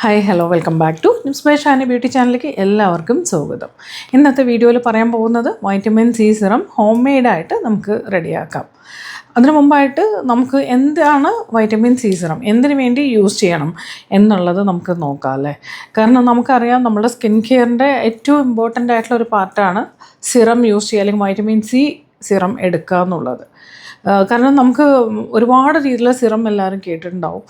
Hi hello welcome back to news by Shani beauty ചാനലിലേക്ക് എല്ലാവർക്കും സ്വാഗതം. ഇന്നത്തെ വീഡിയോയിൽ പറയാൻ പോകുന്നത് വൈറ്റമിൻ സി സിറം ഹോം മെയ്ഡായിട്ട് നമുക്ക് റെഡിയാക്കാം. അതിനു മുമ്പായിട്ട് നമുക്ക് എന്താണ് വൈറ്റമിൻ സി സിറം എന്തിനു വേണ്ടി യൂസ് ചെയ്യണം എന്നുള്ളത് നമുക്ക് നോക്കാം അല്ലേ? കാരണം നമുക്കറിയാം നമ്മുടെ സ്കിൻ കെയറിന്റെ ഏറ്റവും ഇമ്പോർട്ടന്റ് ആയിട്ടുള്ള ഒരു പാർട്ടാണ് സിറം യൂസ് ചെയ്യുക അല്ലെങ്കിൽ വൈറ്റമിൻ സി സിറം എടുക്കുക എന്നുള്ളത്. കാരണം നമുക്ക് ഒരുപാട് രീതിയിലുള്ള സിറം എല്ലാവരും കേട്ടിട്ടുണ്ടാവും.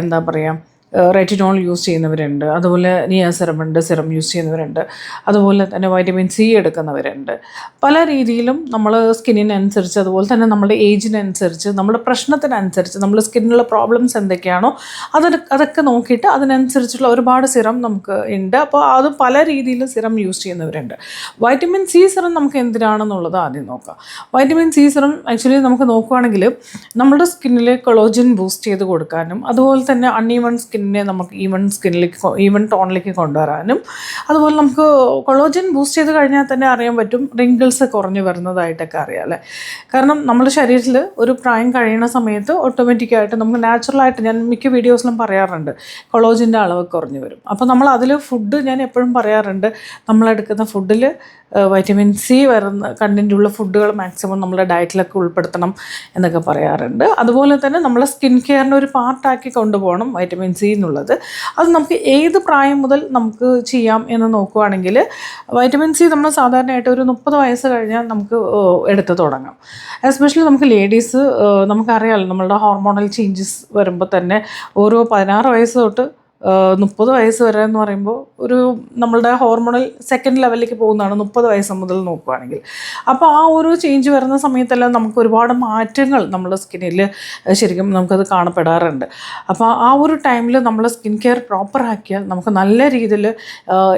എന്താ പറയുക റെറ്റിനോൾ യൂസ് ചെയ്യുന്നവരുണ്ട്. അതുപോലെ നിയ സിറം ഉണ്ട് സിറം യൂസ് ചെയ്യുന്നവരുണ്ട്. അതുപോലെ തന്നെ വൈറ്റമിൻ സി എടുക്കുന്നവരുണ്ട്. പല രീതിയിലും നമ്മൾ സ്കിന്നിനനുസരിച്ച് അതുപോലെ തന്നെ നമ്മുടെ ഏജിനനുസരിച്ച് നമ്മുടെ പ്രശ്നത്തിനനുസരിച്ച് നമ്മുടെ സ്കിന്നിലുള്ള പ്രോബ്ലംസ് എന്തൊക്കെയാണോ അത് അതൊക്കെ നോക്കിയിട്ട് അതിനനുസരിച്ചുള്ള ഒരുപാട് സിറം നമുക്ക് ഉണ്ട്. അപ്പോൾ അത് പല രീതിയിൽ സിറം യൂസ് ചെയ്യുന്നവരുണ്ട്. വൈറ്റമിൻ സി സിറം നമുക്ക് എന്തിനാണെന്നുള്ളത് ആദ്യം നോക്കാം. വൈറ്റമിൻ സി സിറം ആക്ച്വലി നമുക്ക് നോക്കുകയാണെങ്കിൽ നമ്മുടെ സ്കിന്നിൽ കൊളോജിൻ ബൂസ്റ്റ് ചെയ്ത് കൊടുക്കാനും അതുപോലെ തന്നെ അൺഈവൺ സ്കിന്നിനെ നമുക്ക് ഈവൺ സ്കിന്നിലേക്ക് ഈവൺ ടോണിലേക്ക് കൊണ്ടുവരാനും. അതുപോലെ നമുക്ക് കൊളോജൻ ബൂസ്റ്റ് ചെയ്ത് കഴിഞ്ഞാൽ തന്നെ അറിയാൻ പറ്റും റിങ്കിൾസ് കുറഞ്ഞു വരുന്നതായിട്ടൊക്കെ അറിയാം അല്ലേ? കാരണം നമ്മുടെ ശരീരത്തിൽ ഒരു പ്രായം കഴിയുന്ന സമയത്ത് ഓട്ടോമാറ്റിക്കായിട്ട് നമുക്ക് നാച്ചുറലായിട്ട് ഞാൻ മിക്ക വീഡിയോസിലും പറയാറുണ്ട് കൊളോജിന്റെ അളവ് കുറഞ്ഞു വരും. അപ്പോൾ നമ്മൾ അതിൽ ഫുഡ് ഞാൻ എപ്പോഴും പറയാറുണ്ട് നമ്മളെടുക്കുന്ന ഫുഡിൽ വൈറ്റമിൻ സി വരുന്ന കണ്ടന്റുള്ള ഫുഡുകൾ മാക്സിമം നമ്മുടെ ഡയറ്റിലൊക്കെ ഉൾപ്പെടുത്തണം എന്നൊക്കെ പറയാറുണ്ട്. അതുപോലെ തന്നെ നമ്മളെ സ്കിൻ കെയറിന്റെ ഒരു പാർട്ടാക്കി കൊണ്ടുപോകണം വൈറ്റമിൻ സി എന്നുള്ളത്. അത് നമുക്ക് ഏത് പ്രായം മുതൽ നമുക്ക് ചെയ്യാം എന്ന് നോക്കുവാണെങ്കിൽ വൈറ്റമിൻ സി നമ്മൾ സാധാരണയായിട്ട് ഒരു മുപ്പത് വയസ്സ് കഴിഞ്ഞാൽ നമുക്ക് എടുത്ത് തുടങ്ങാം. എസ്പെഷ്യലി നമുക്ക് ലേഡീസ് നമുക്കറിയാമല്ലോ നമ്മളുടെ ഹോർമോണൽ ചേഞ്ചസ് വരുമ്പോൾ തന്നെ ഓരോ പതിനാറ് വയസ്സ് തൊട്ട് മുപ്പത് വയസ്സ് വരെ എന്ന് പറയുമ്പോൾ ഒരു നമ്മളുടെ ഹോർമോണൽ സെക്കൻഡ് ലെവലിലേക്ക് പോകുന്നതാണ് മുപ്പത് വയസ്സ് മുതൽ നോക്കുകയാണെങ്കിൽ അപ്പോൾ ആ ഒരു ചേഞ്ച് വരുന്ന സമയത്തെല്ലാം നമുക്ക് ഒരുപാട് മാറ്റങ്ങൾ നമ്മുടെ സ്കിന്നിൽ ശരിക്കും നമുക്കത് കാണപ്പെടാറുണ്ട്. അപ്പോൾ ആ ഒരു ടൈമിൽ നമ്മൾ സ്കിൻ കെയർ പ്രോപ്പർ ആക്കിയാൽ നമുക്ക് നല്ല രീതിയിൽ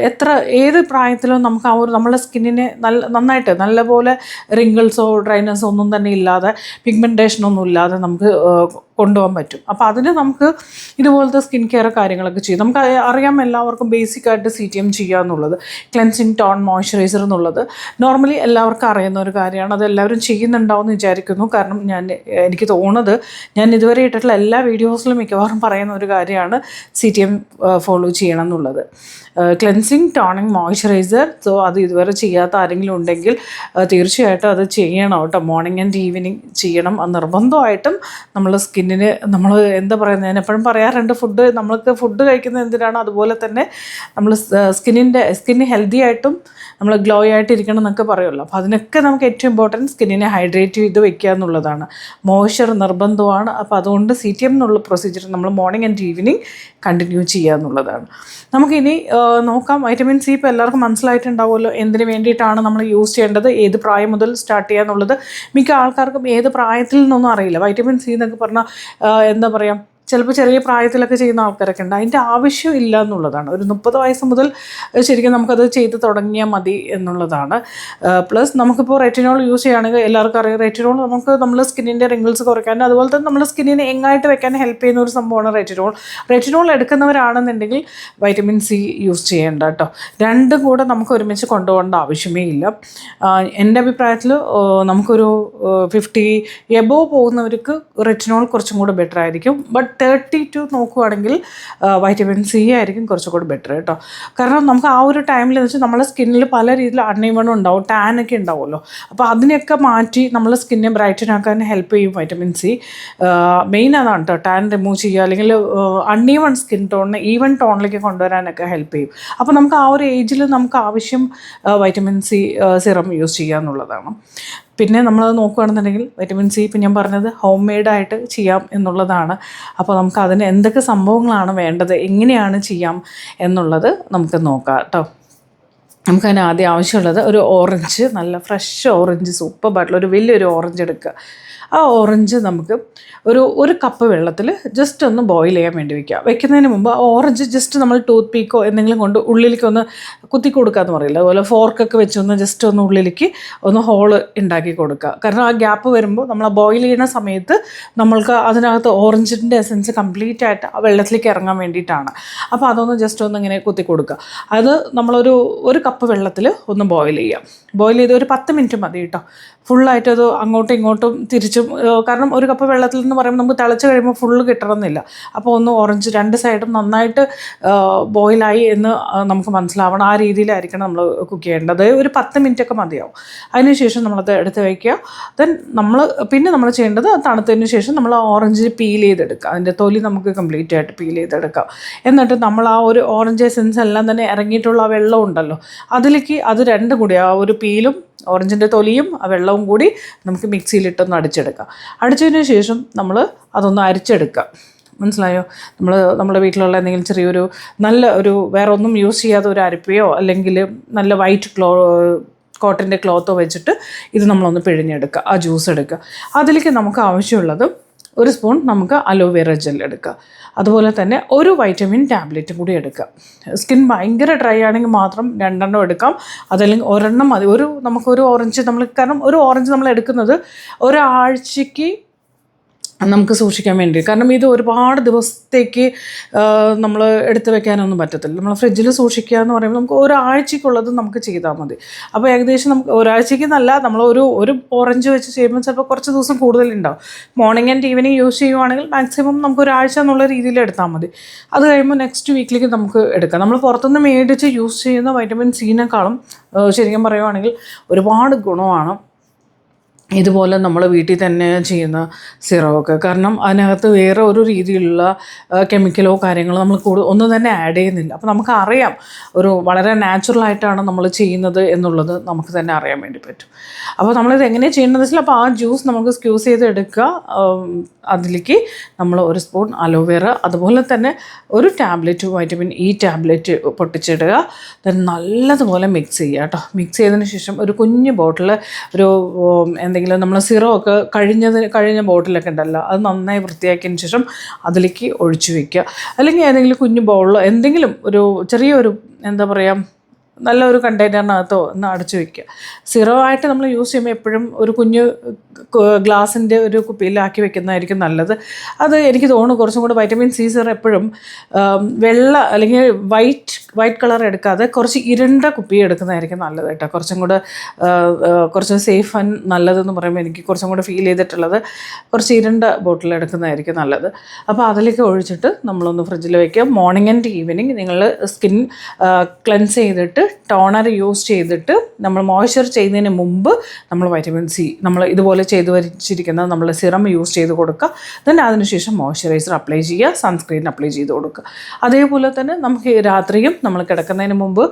എത്ര ഏത് പ്രായത്തിലും നമുക്ക് ആ ഒരു നമ്മുടെ സ്കിന്നിനെ നല്ല നന്നായിട്ട് നല്ലപോലെ റിങ്കിൾസോ ഡ്രൈനസോ ഒന്നും തന്നെ ഇല്ലാതെ പിഗ്മെന്റേഷനൊന്നും ഇല്ലാതെ നമുക്ക് കൊണ്ടുപോകാൻ പറ്റും. അപ്പോൾ അതിന് നമുക്ക് ഇതുപോലത്തെ സ്കിൻ കെയർ കാര്യങ്ങളൊക്കെ ചെയ്യും. നമുക്ക് അറിയാം എല്ലാവർക്കും ബേസിക് ആയിട്ട് സി ടി എം ചെയ്യുക എന്നുള്ളത്. ക്ലെൻസിങ് ടോൺ മോയ്സ്ചറൈസർ എന്നുള്ളത്. നോർമലി എല്ലാവർക്കും അറിയുന്ന ഒരു കാര്യമാണ്. അത് എല്ലാവരും ചെയ്യുന്നുണ്ടാവും എന്ന് വിചാരിക്കുന്നു. കാരണം ഞാൻ എനിക്ക് തോന്നുന്നത് ഞാൻ ഇതുവരെ ഇട്ടിട്ടുള്ള എല്ലാ വീഡിയോസിലും മിക്കവാറും പറയുന്ന ഒരു കാര്യമാണ് സി ടി എം ഫോളോ ചെയ്യണം എന്നുള്ളത്. ക്ലെൻസിങ് ടോണിങ് മോയ്സ്ചറൈസർ സോ അത് ഇതുവരെ ചെയ്യാത്ത ആരെങ്കിലും ഉണ്ടെങ്കിൽ തീർച്ചയായിട്ടും അത് ചെയ്യണം കേട്ടോ. മോർണിംഗ് ആൻഡ് ഈവനിങ് ചെയ്യണം. നിർബന്ധമായിട്ടും നമ്മൾ സ്കിന്നിന് നമ്മൾ എന്താ പറയുന്നത് ഞാൻ എപ്പോഴും പറയാറുണ്ട് ഫുഡ് നമ്മൾക്ക് ഫുഡ് കഴിക്കുന്നത് എന്തിനാണ് അതുപോലെ തന്നെ നമ്മൾ സ്കിന്നിന്റെ സ്കിന്ന് ഹെൽത്തി ആയിട്ടും നമ്മൾ ഗ്ലോ ആയിട്ട് ഇരിക്കണം എന്നൊക്കെ പറയുമല്ലോ. അപ്പോൾ അതിനൊക്കെ നമുക്ക് ഏറ്റവും ഇമ്പോർട്ടന്റ് സ്കിന്നിനെ ഹൈഡ്രേറ്റ് ചെയ്ത് വെക്കുക എന്നുള്ളതാണ്. മോയ്സ്ചർ നിർബന്ധമാണ്. അപ്പോൾ അതുകൊണ്ട് സി ടി എം എന്നുള്ള പ്രൊസീജിയർ നമ്മൾ മോർണിംഗ് ആൻഡ് ഈവനിങ് കണ്ടിന്യൂ ചെയ്യുക എന്നുള്ളതാണ്. നമുക്കിനി നോക്കാം. വൈറ്റമിൻ സി ഇപ്പോൾ എല്ലാവർക്കും മനസ്സിലായിട്ടുണ്ടാവുമല്ലോ. എന്തിനു വേണ്ടിയിട്ടാണ് നമ്മൾ യൂസ് ചെയ്യേണ്ടത്? ഏത് പ്രായം മുതൽ സ്റ്റാർട്ട് ചെയ്യുക എന്നുള്ളത് മിക്ക ആൾക്കാർക്കും ഏത് പ്രായത്തിൽ നിന്നൊന്നും അറിയില്ല. വൈറ്റമിൻ സി എന്നൊക്കെ പറഞ്ഞാൽ എന്താ പറയുക ചിലപ്പോൾ ചെറിയ പ്രായത്തിലൊക്കെ ചെയ്യുന്ന ആൾക്കാരൊക്കെ ഉണ്ട്. അതിന്റെ ആവശ്യം ഇല്ല എന്നുള്ളതാണ്. ഒരു മുപ്പത് വയസ്സ് മുതൽ ശരിക്കും നമുക്കത് ചെയ്ത് തുടങ്ങിയാൽ മതി എന്നുള്ളതാണ്. പ്ലസ് നമുക്കിപ്പോൾ റെറ്റിനോൾ യൂസ് ചെയ്യുകയാണെങ്കിൽ എല്ലാവർക്കും അറിയാം. റെറ്റിനോൾ നമുക്ക് നമ്മുടെ സ്കിന്നിന്റെ റിങ്കിൾസ് കുറയ്ക്കാനും അതുപോലെ തന്നെ നമ്മുടെ സ്കിന്നിനെ എങ്ങായിട്ട് വെക്കാൻ ഹെൽപ്പ് ചെയ്യുന്ന ഒരു സംഭവമാണ് റെറ്റിനോൾ. റെറ്റിനോൾ എടുക്കുന്നവരാണെന്നുണ്ടെങ്കിൽ വൈറ്റമിൻ സി യൂസ് ചെയ്യേണ്ട കേട്ടോ. രണ്ടും കൂടെ നമുക്ക് ഒരുമിച്ച് കൊണ്ടുപോകേണ്ട ആവശ്യമേ ഇല്ല. എന്റെ അഭിപ്രായത്തിൽ നമുക്കൊരു ഫിഫ്റ്റി എബോവ് പോകുന്നവർക്ക് റെറ്റിനോൾ കുറച്ചും കൂടെ ബെറ്റർ ആയിരിക്കും. ബട്ട് തേർട്ടി ടു നോക്കുവാണെങ്കിൽ വൈറ്റമിൻ സി ആയിരിക്കും കുറച്ചുകൂടി ബെറ്റർ കേട്ടോ. കാരണം നമുക്ക് ആ ഒരു ടൈമിൽ എന്ന് വെച്ചാൽ നമ്മുടെ സ്കിന്നിൽ പല രീതിയിൽ അണ്ണീവണം ഉണ്ടാവും ടാൻ ഒക്കെ ഉണ്ടാവുമല്ലോ. അപ്പോൾ അതിനെയൊക്കെ മാറ്റി നമ്മളെ സ്കിന്നെ ബ്രൈറ്റൻ ആക്കാൻ ഹെൽപ്പ് ചെയ്യും വൈറ്റമിൻ സി മെയിൻ അതാണ് കേട്ടോ ടാൻ റിമൂവ് ചെയ്യുക അല്ലെങ്കിൽ അണ്ണീവൺ സ്കിൻ ടോണിന് ഈവൺ ടോണിലേക്ക് കൊണ്ടുവരാനൊക്കെ ഹെൽപ്പ് ചെയ്യും. അപ്പോൾ നമുക്ക് ആ ഒരു ഏജിൽ നമുക്ക് ആവശ്യം വൈറ്റമിൻ സി സിറം യൂസ് ചെയ്യുക എന്നുള്ളതാണ് പിന്നെ നമ്മളത് നോക്കുകയാണെന്നുണ്ടെങ്കിൽ വൈറ്റമിൻ സി ഇപ്പം ഞാൻ പറഞ്ഞത് ഹോം മെയ്ഡായിട്ട് ചെയ്യാം എന്നുള്ളതാണ്. അപ്പോൾ നമുക്ക് അതിന് എന്തൊക്കെ സംഭവങ്ങളാണ് വേണ്ടത് എങ്ങനെയാണ് ചെയ്യാം എന്നുള്ളത് നമുക്ക് നോക്കാം കേട്ടോ. നമുക്കതിന് ആദ്യം ആവശ്യമുള്ളത് ഒരു ഓറഞ്ച് നല്ല ഫ്രഷ് ഓറഞ്ച് സൂപ്പർ ബാട്ടിൽ ഒരു വലിയൊരു ഓറഞ്ച് എടുക്കുക. ആ ഓറഞ്ച് നമുക്ക് ഒരു ഒരു കപ്പ് വെള്ളത്തിൽ ജസ്റ്റ് ഒന്ന് ബോയിൽ ചെയ്യാൻ വേണ്ടി വെക്കുക. വെക്കുന്നതിന് മുമ്പ് ആ ഓറഞ്ച് ജസ്റ്റ് നമ്മൾ ടൂത്ത് പീക്കോ എന്തെങ്കിലും കൊണ്ട് ഉള്ളിലേക്ക് ഒന്ന് കുത്തി കൊടുക്കുക എന്ന് പറയില്ല? അതുപോലെ ഫോർക്കൊക്കെ വെച്ച് ഒന്ന് ജസ്റ്റ് ഒന്ന് ഉള്ളിലേക്ക് ഒന്ന് ഹോൾ ഉണ്ടാക്കി കൊടുക്കുക. കാരണം ആ ഗ്യാപ്പ് വരുമ്പോൾ നമ്മൾ ആ ബോയിൽ ചെയ്യുന്ന സമയത്ത് നമ്മൾക്ക് അതിനകത്ത് ഓറഞ്ചിന്റെ എസൻസ് കംപ്ലീറ്റ് ആയിട്ട് ആ വെള്ളത്തിലേക്ക് ഇറങ്ങാൻ വേണ്ടിയിട്ടാണ്. അപ്പോൾ അതൊന്ന് ജസ്റ്റ് ഒന്ന് ഇങ്ങനെ കുത്തി കൊടുക്കുക. അത് നമ്മളൊരു ഒരു കപ്പ് വെള്ളത്തിൽ ഒന്ന് ബോയിൽ ചെയ്യാം. ബോയിൽ ചെയ്ത് ഒരു പത്ത് മിനിറ്റ് മതി കേട്ടോ. ഫുള്ളായിട്ട് അത് അങ്ങോട്ടും ഇങ്ങോട്ടും തിരിച്ചും കാരണം ഒരു കപ്പ് വെള്ളത്തിൽ എന്ന് പറയുമ്പോൾ നമുക്ക് തിളച്ച് കഴിയുമ്പോൾ ഫുള്ള് കിട്ടണമെന്നില്ല. അപ്പോൾ ഒന്ന് ഓറഞ്ച് രണ്ട് സൈഡും നന്നായിട്ട് ബോയിലായി എന്ന് നമുക്ക് മനസ്സിലാവണം. ആ രീതിയിലായിരിക്കണം നമ്മൾ കുക്ക് ചെയ്യേണ്ടത്. ഒരു പത്ത് മിനിറ്റൊക്കെ മതിയാവും. അതിനുശേഷം നമ്മളത് എടുത്ത് വയ്ക്കുക. ദെൻ നമ്മൾ പിന്നെ നമ്മൾ ചെയ്യേണ്ടത് തണുത്തതിന് ശേഷം നമ്മൾ ഓറഞ്ച് പീൽ ചെയ്തെടുക്കുക. അതിന്റെ തൊലി നമുക്ക് കംപ്ലീറ്റ് ആയിട്ട് പീൽ ചെയ്തെടുക്കാം. എന്നിട്ട് നമ്മൾ ആ ഒരു ഓറഞ്ച് എസെൻസ് എല്ലാം തന്നെ ഇറങ്ങിയിട്ടുള്ള ആ വെള്ളം ഉണ്ടല്ലോ അതിലേക്ക് അത് രണ്ടും കൂടി ആ ഒരു പീലും ഓറഞ്ചിന്റെ തൊലിയും ആ വെള്ളവും കൂടി നമുക്ക് മിക്സിയിലിട്ടൊന്ന് അടിച്ചെടുക്കാം. അടിച്ചതിന് ശേഷം നമ്മൾ അതൊന്ന് അരിച്ചെടുക്കുക മനസ്സിലായോ? നമ്മൾ നമ്മുടെ വീട്ടിലുള്ള എന്തെങ്കിലും ചെറിയൊരു നല്ല ഒരു വേറെ ഒന്നും യൂസ് ചെയ്യാത്ത ഒരു അരിപ്പയോ അല്ലെങ്കിൽ നല്ല വൈറ്റ് ക്ലോ കോട്ടന്റെ ക്ലോത്തോ വെച്ചിട്ട് ഇത് നമ്മളൊന്ന് പിഴിഞ്ഞെടുക്കുക ആ ജ്യൂസ് എടുക്കുക. അതിലേക്ക് നമുക്ക് ആവശ്യമുള്ളത് ഒരു സ്പൂൺ നമുക്ക് അലോവേറ ജെൽ എടുക്കുക. അതുപോലെ തന്നെ ഒരു വൈറ്റമിൻ ടാബ്ലറ്റ് കൂടി എടുക്കുക. സ്കിൻ ഭയങ്കര ഡ്രൈ ആണെങ്കിൽ മാത്രം രണ്ടെണ്ണം എടുക്കാം. അതല്ലെങ്കിൽ ഒരെണ്ണം മതി. ഒരു നമുക്കൊരു ഓറഞ്ച് നമ്മൾ കാരണം ഒരു ഓറഞ്ച് നമ്മൾ എടുക്കുന്നത് ഒരാഴ്ചയ്ക്ക് നമുക്ക് സൂക്ഷിക്കാൻ വേണ്ടി കാരണം ഇത് ഒരുപാട് ദിവസത്തേക്ക് നമ്മൾ എടുത്തു വെക്കാനൊന്നും പറ്റത്തില്ല. നമ്മൾ ഫ്രിഡ്ജിൽ സൂക്ഷിക്കുക എന്ന് പറയുമ്പോൾ നമുക്ക് ഒരാഴ്ചക്കുള്ളത് നമുക്ക് ചെയ്താൽ മതി. അപ്പോൾ ഏകദേശം നമുക്ക് ഒരാഴ്ചയ്ക്ക് നല്ല നമ്മൾ ഒരു ഒരു ഓറഞ്ച് വെച്ച് ചെയ്യുമ്പോൾ ചിലപ്പോൾ കുറച്ച് ദിവസം കൂടുതലുണ്ടാവും. മോർണിംഗ് ആൻഡ് ഈവനിങ് യൂസ് ചെയ്യുവാണെങ്കിൽ മാക്സിമം നമുക്ക് ഒരാഴ്ച എന്നുള്ള രീതിയിൽ എടുത്താൽ മതി. അത് കഴിയുമ്പോൾ നെക്സ്റ്റ് വീക്കിലേക്ക് നമുക്ക് എടുക്കാം. നമ്മൾ പുറത്തുനിന്ന് മേടിച്ച് യൂസ് ചെയ്യുന്ന വൈറ്റമിൻ സീനേക്കാളും ശരിക്കും പറയുവാണെങ്കിൽ ഒരുപാട് ഗുണമാണ്. ഇതുപോലെ നമ്മൾ വീട്ടിൽ തന്നെ ചെയ്യുന്ന സിറമൊക്കെ കാരണം അതിനകത്ത് വേറെ ഒരു രീതിയിലുള്ള കെമിക്കലോ കാര്യങ്ങളോ നമ്മൾ കൂടുതൽ ഒന്നും തന്നെ ആഡ് ചെയ്യുന്നില്ല. അപ്പോൾ നമുക്ക് അറിയാം ഒരു വളരെ നാച്ചുറൽ ആയിട്ടാണ് നമ്മൾ ചെയ്യുന്നത് എന്നുള്ളത് നമുക്ക് തന്നെ അറിയാൻ വേണ്ടി പറ്റും. അപ്പോൾ നമ്മളിത് എങ്ങനെയാണ് ചെയ്യേണ്ടതെന്ന് വെച്ചാൽ അപ്പോൾ ആ ജ്യൂസ് നമുക്ക് സ്ക്യൂസ് ചെയ്ത് എടുക്കുക. അതിലേക്ക് നമ്മൾ ഒരു സ്പൂൺ അലോവേറ അതുപോലെ തന്നെ ഒരു ടാബ്ലറ്റ് വൈറ്റമിൻ ഇ ടാബ്ലറ്റ് പൊട്ടിച്ചിടുക. then നല്ലതുപോലെ മിക്സ് ചെയ്യുക കേട്ടോ മിക്സ് ചെയ്തതിന് ശേഷം ഒരു കുഞ്ഞ് ബോട്ടിൽ ഒരു എന്തെങ്കിലും നമ്മൾ സിറോ ഒക്കെ കഴിഞ്ഞത് കഴിഞ്ഞ ബോട്ടിലൊക്കെ ഉണ്ടല്ലോ അത് നന്നായി വൃത്തിയാക്കിയതിന് ശേഷം അതിലേക്ക് ഒഴിച്ചു വയ്ക്കുക അല്ലെങ്കിൽ ഏതെങ്കിലും കുഞ്ഞു ബൗളിലോ എന്തെങ്കിലും ഒരു ചെറിയൊരു എന്താ പറയുക നല്ലൊരു കണ്ടെയ്നറിനകത്തോ ഒന്ന് അടച്ചു വെക്കുക. സീറോ ആയിട്ട് നമ്മൾ യൂസ് ചെയ്യുമ്പോൾ എപ്പോഴും ഒരു കുഞ്ഞ് ഗ്ലാസിന്റെ ഒരു കുപ്പിയിലാക്കി വെക്കുന്നതായിരിക്കും നല്ലത്. അത് എനിക്ക് തോന്നുന്നു കുറച്ചും കൂടെ വൈറ്റമിൻ സി സിറോ എപ്പോഴും വെള്ള അല്ലെങ്കിൽ വൈറ്റ് വൈറ്റ് കളർ എടുക്കാതെ കുറച്ച് ഇരുണ്ട കുപ്പി എടുക്കുന്നതായിരിക്കും നല്ലത് കേട്ടോ. കുറച്ചും കൂടെ കുറച്ച് സേഫ് ആൻഡ് നല്ലതെന്ന് പറയുമ്പോൾ എനിക്ക് കുറച്ചും കൂടെ ഫീൽ ചെയ്തിട്ടുള്ളത് കുറച്ച് ഇരുണ്ട ബോട്ടിൽ എടുക്കുന്നതായിരിക്കും നല്ലത്. അപ്പോൾ അതിലേക്ക് ഒഴിച്ചിട്ട് നമ്മളൊന്ന് ഫ്രിഡ്ജിൽ വയ്ക്കുക മോർണിംഗ് ആൻഡ് ഈവനിങ് നിങ്ങൾ സ്കിൻ ക്ലെൻസ് ചെയ്തിട്ട് ടോണർ യൂസ് ചെയ്തിട്ട് നമ്മൾ മോയ്സ്ചർ ചെയ്യുന്നതിന് മുമ്പ് നമ്മൾ വൈറ്റമിൻ സി നമ്മൾ ഇതുപോലെ ചെയ്ത് വരച്ചിരിക്കുന്നത് നമ്മൾ സിറം യൂസ് ചെയ്ത് കൊടുക്കുക. ദെൻ അതിനുശേഷം മോയ്സ്ചറൈസർ അപ്ലൈ ചെയ്യുക സൺസ്ക്രീൻ അപ്ലൈ ചെയ്ത് കൊടുക്കുക. അതേപോലെ തന്നെ നമുക്ക് രാത്രിയും നമ്മൾ കിടക്കുന്നതിന് മുമ്പ്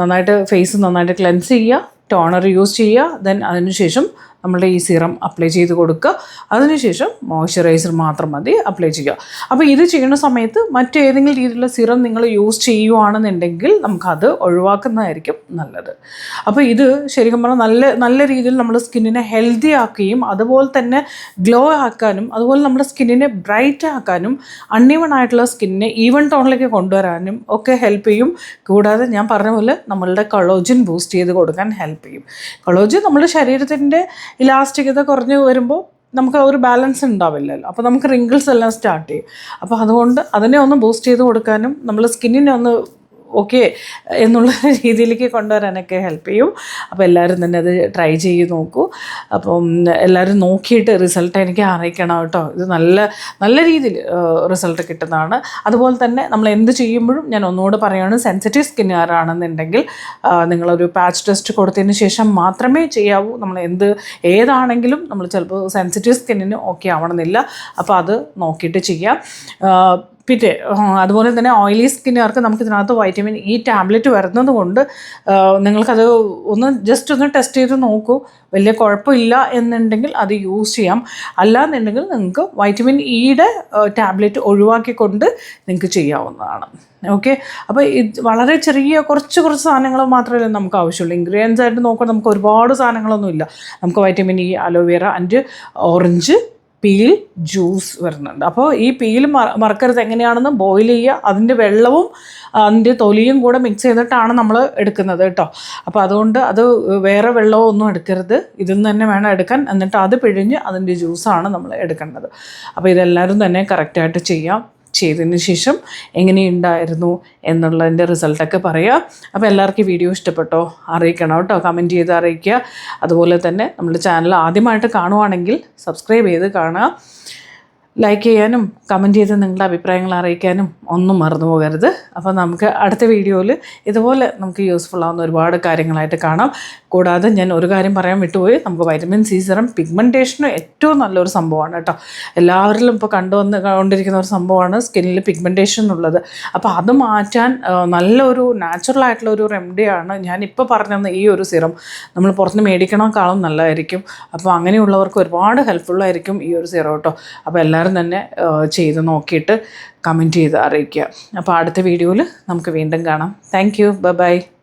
നന്നായിട്ട് ഫേസ് നന്നായിട്ട് ക്ലെൻസ് ചെയ്യുക ടോണർ യൂസ് ചെയ്യുക ദെൻ അതിനുശേഷം നമ്മളുടെ ഈ സിറം അപ്ലൈ ചെയ്ത് കൊടുക്കുക. അതിനുശേഷം മോയ്സ്ചറൈസർ മാത്രം മതി അപ്ലൈ ചെയ്യുക. അപ്പോൾ ഇത് ചെയ്യുന്ന സമയത്ത് മറ്റേതെങ്കിലും രീതിയിലുള്ള സിറം നിങ്ങൾ യൂസ് ചെയ്യുവാണെന്നുണ്ടെങ്കിൽ നമുക്കത് ഒഴിവാക്കുന്നതായിരിക്കും നല്ലത്. അപ്പോൾ ഇത് ശരിക്കും പറഞ്ഞാൽ നല്ല നല്ല രീതിയിൽ നമ്മുടെ സ്കിന്നിനെ ഹെൽത്തി ആക്കുകയും അതുപോലെ തന്നെ ഗ്ലോ ആക്കാനും അതുപോലെ നമ്മുടെ സ്കിന്നിനെ ബ്രൈറ്റ് ആക്കാനും അൺഈവൺ ആയിട്ടുള്ള സ്കിന്നിനെ ഈവൺ ടോണിലേക്ക് കൊണ്ടുവരാനും ഒക്കെ ഹെൽപ്പ് ചെയ്യും. കൂടാതെ ഞാൻ പറഞ്ഞ പോലെ നമ്മളുടെ കളോജിൻ ബൂസ്റ്റ് ചെയ്ത് കൊടുക്കാൻ ഹെൽപ്പ് ചെയ്യും. കളോജിൻ നമ്മുടെ ശരീരത്തിന്റെ ഇലാസ്റ്റികത കുറഞ്ഞ് വരുമ്പോൾ നമുക്ക് ഒരു ബാലൻസ് ഉണ്ടാവില്ലല്ലോ. അപ്പോൾ നമുക്ക് റിങ്കിൾസ് എല്ലാം സ്റ്റാർട്ട് ചെയ്യും. അപ്പോൾ അതുകൊണ്ട് അതിനെ ഒന്ന് ബൂസ്റ്റ് ചെയ്ത് കൊടുക്കാനും നമ്മൾ സ്കിന്നിനെ ഒന്ന് ഓക്കെ എന്നുള്ള രീതിയിലേക്ക് കൊണ്ടുവരാനൊക്കെ ഹെൽപ്പ് ചെയ്യും. അപ്പോൾ എല്ലാവരും തന്നെ അത് ട്രൈ ചെയ്ത് നോക്കൂ. അപ്പം എല്ലാവരും നോക്കിയിട്ട് റിസൾട്ട് എനിക്ക് അറിയിക്കണം കേട്ടോ. ഇത് നല്ല നല്ല രീതിയിൽ റിസൾട്ട് കിട്ടുന്നതാണ്. അതുപോലെ തന്നെ നമ്മൾ എന്ത് ചെയ്യുമ്പോഴും ഞാൻ ഒന്നുകൂടെ പറയുകയാണ് സെൻസിറ്റീവ് സ്കിന്നുകാരാണെന്നുണ്ടെങ്കിൽ നിങ്ങളൊരു പാച്ച് ടെസ്റ്റ് കൊടുത്തതിന് ശേഷം മാത്രമേ ചെയ്യാവൂ. നമ്മൾ എന്ത് ഏതാണെങ്കിലും നമ്മൾ ചിലപ്പോൾ സെൻസിറ്റീവ് സ്കിന്നിന് ഓക്കെ ആവണമെന്നില്ല. അപ്പോൾ അത് നോക്കിയിട്ട് ചെയ്യാം. പിന്നെ അതുപോലെ തന്നെ ഓയിലി സ്കിന്നുകാർക്ക് നമുക്ക് ഇതിനകത്ത് വൈറ്റമിൻ ഇ ടാബ്ലറ്റ് വരുന്നത് കൊണ്ട് നിങ്ങൾക്കത് ഒന്ന് ജസ്റ്റ് ഒന്ന് ടെസ്റ്റ് ചെയ്ത് നോക്കൂ. വലിയ കുഴപ്പമില്ല എന്നുണ്ടെങ്കിൽ അത് യൂസ് ചെയ്യാം. അല്ലാന്നുണ്ടെങ്കിൽ നിങ്ങൾക്ക് വൈറ്റമിൻ ഇയുടെ ടാബ്ലറ്റ് ഒഴിവാക്കിക്കൊണ്ട് നിങ്ങൾക്ക് ചെയ്യാവുന്നതാണ്. ഓക്കെ അപ്പോൾ ഇത് വളരെ ചെറിയ കുറച്ച് കുറച്ച് സാധനങ്ങൾ മാത്രമേ നമുക്ക് ആവശ്യമുള്ളൂ. ഇൻഗ്രീഡിയൻസ് ആയിട്ട് നോക്കാൻ നമുക്ക് ഒരുപാട് സാധനങ്ങളൊന്നുമില്ല. നമുക്ക് vitamin E aloe vera and orange peel juice വരുന്നുണ്ട്. അപ്പോൾ ഈ പീൽ മറക്കരുത്. എങ്ങനെയാണെന്ന് ബോയിൽ ചെയ്യുക അതിന്റെ വെള്ളവും അതിന്റെ തൊലിയും കൂടെ മിക്സ് ചെയ്തിട്ടാണ് നമ്മൾ എടുക്കുന്നത് കേട്ടോ. അപ്പോൾ അതുകൊണ്ട് അത് വേറെ വെള്ളമോ ഒന്നും എടുക്കരുത്. ഇതിൽ നിന്ന് തന്നെ വേണം എടുക്കാൻ. എന്നിട്ട് അത് പിഴിഞ്ഞ് അതിന്റെ ജ്യൂസാണ് നമ്മൾ എടുക്കേണ്ടത്. അപ്പോൾ ഇതെല്ലാവരും തന്നെ കറക്റ്റായിട്ട് ചെയ്യാം. ചെയ്തതിന് ശേഷം എങ്ങനെയുണ്ടായിരുന്നു എന്നുള്ളതിന്റെ റിസൾട്ടൊക്കെ പറയുക. അപ്പോൾ എല്ലാവർക്കും വീഡിയോ ഇഷ്ടപ്പെട്ടോ? അറിയിക്കണം കേട്ടോ. കമന്റ് ചെയ്ത് അറിയിക്കുക. അതുപോലെ തന്നെ നമ്മുടെ ചാനൽ ആദ്യമായിട്ട് കാണുവാണെങ്കിൽ സബ്സ്ക്രൈബ് ചെയ്ത് കാണുക. ലൈക്ക് ചെയ്യാനും കമന്റ് ചെയ്ത് നിങ്ങളുടെ അഭിപ്രായങ്ങൾ അറിയിക്കാനും ഒന്നും മറന്നു പോകരുത്. അപ്പോൾ നമുക്ക് അടുത്ത വീഡിയോയിൽ ഇതുപോലെ നമുക്ക് യൂസ്ഫുൾ ആവുന്ന ഒരുപാട് കാര്യങ്ങളായിട്ട് കാണാം. കൂടാതെ ഞാൻ ഒരു കാര്യം പറയാൻ വിട്ടുപോയി. നമുക്ക് വൈറ്റമിൻ സി പിഗ്മെന്റേഷന് ഏറ്റവും നല്ലൊരു സംഭവമാണ് കേട്ടോ. എല്ലാവരിലും ഇപ്പോൾ കണ്ടുവന്ന് കൊണ്ടിരിക്കുന്ന ഒരു സംഭവമാണ് സ്കിന്നിൽ പിഗ്മെന്റേഷൻ എന്നുള്ളത്. അപ്പോൾ അത് മാറ്റാൻ നല്ലൊരു നാച്ചുറൽ ആയിട്ടുള്ള ഒരു റെമഡിയാണ് ഞാൻ ഇപ്പോൾ പറഞ്ഞത് ഈ ഒരു സിറം നമ്മൾ പുറത്തുനിന്ന് മേടിക്കണേക്കാളും നല്ലതായിരിക്കും. അപ്പോൾ അങ്ങനെയുള്ളവർക്ക് ഒരുപാട് ഹെൽപ്ഫുള്ളായിരിക്കും ഈ ഒരു സിറം കേട്ടോ. അപ്പോൾ എല്ലാവരും തന്നെ ആ, ചെയ്ത് നോക്കിയിട്ട് കമന്റ് ചെയ്ത് അറിയിക്കുക. അപ്പോൾ അടുത്ത വീഡിയോയിൽ നമുക്ക് വീണ്ടും കാണാം. Thank you by